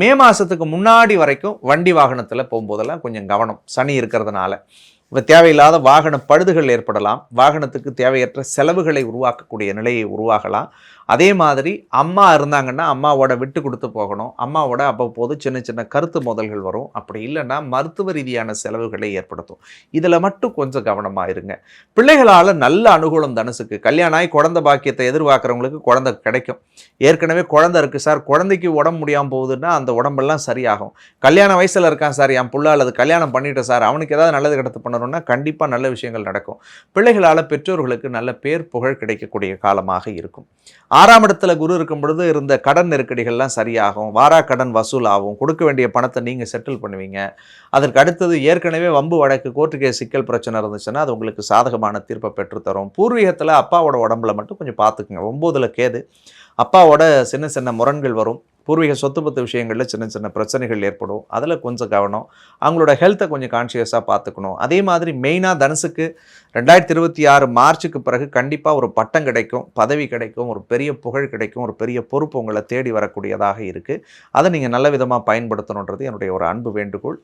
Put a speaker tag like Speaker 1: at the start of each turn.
Speaker 1: மே மாதத்துக்கு முன்னாடி வரைக்கும் வண்டி வாகனத்தில் போகும்போதெல்லாம் கொஞ்சம் கவனம். சனி இருக்கிறதுனால. இப்போ தேவையில்லாத வாகன பழுதுகள் ஏற்படலாம். வாகனத்துக்கு தேவையற்ற செலவுகளை உருவாக்கக்கூடிய நிலையை உருவாகலாம். அதே மாதிரி அம்மா இருந்தாங்கன்னா அம்மாவோட விட்டு கொடுத்து போகணும். அம்மாவோட அவ்வப்போது சின்ன சின்ன கருத்து மோதல்கள் வரும். அப்படி இல்லைன்னா மருத்துவ ரீதியான செலவுகளை ஏற்படுத்தும். இதில் மட்டும் கொஞ்சம் கவனமாக இருங்க. பிள்ளைகளால் நல்ல அனுகூலம் தனுசுக்கு கல்யாணம் ஆகி குழந்தை பாக்கியத்தை எதிர்பார்க்குறவங்களுக்கு குழந்தை கிடைக்கும். ஏற்கனவே குழந்தை இருக்குது சார். குழந்தைக்கு உடம்பு முடியாமல் போகுதுன்னா அந்த உடம்பெல்லாம் சரியாகும். கல்யாண வயசில் இருக்கான் சார். என் புள்ள அல்லது கல்யாணம் பண்ணிட்டேன் சார். அவனுக்கு ஏதாவது நல்லது கிடத்து பண்ணணும்னா கண்டிப்பாக நல்ல விஷயங்கள் நடக்கும். பிள்ளைகளால் பெற்றோர்களுக்கு நல்ல பேர் புகழ் கிடைக்கக்கூடிய காலமாக இருக்கும். ஆறாம் இடத்துல குரு இருக்கும் பொழுது இருந்த கடன் நெருக்கடிகள்லாம் சரியாகும் வாரா கடன் வசூல் ஆகும் கொடுக்க வேண்டிய பணத்தை நீங்கள் செட்டில் பண்ணுவீங்க. அதற்கு அடுத்தது ஏற்கனவே வம்பு வழக்கு கோர்ட்டு கேஸ் சிக்கல் பிரச்சனை இருந்துச்சுன்னா அது உங்களுக்கு சாதகமான தீர்ப்பை பெற்றுத்தரும். பூர்வீகத்தில் அப்பாவோட உடம்புல மட்டும் கொஞ்சம் பார்த்துக்குங்க. ஒம்போதில் கேது அப்பாவோட சின்ன சின்ன முரண்கள் வரும். பூர்வீக சொத்து பத்து விஷயங்களில் சின்ன சின்ன பிரச்சனைகள் ஏற்படும். அதில் கொஞ்சம் கவனம். அவங்களோட ஹெல்த்தை கொஞ்சம் கான்ஷியஸாக பார்த்துக்கணும். அதே மாதிரி மெயினாக தனுசுக்கு ரெண்டாயிரத்தி இருபத்தி ஆறு மார்ச்சுக்கு பிறகு கண்டிப்பாக ஒரு பட்டம் கிடைக்கும் பதவி கிடைக்கும் ஒரு பெரிய புகழ் கிடைக்கும் ஒரு பெரிய பொறுப்பு உங்களை தேடி வரக்கூடியதாக இருக்குது அதை நீங்கள் நல்ல விதமாக பயன்படுத்தணுன்றது என்னுடைய ஒரு அன்பு வேண்டுகோள்.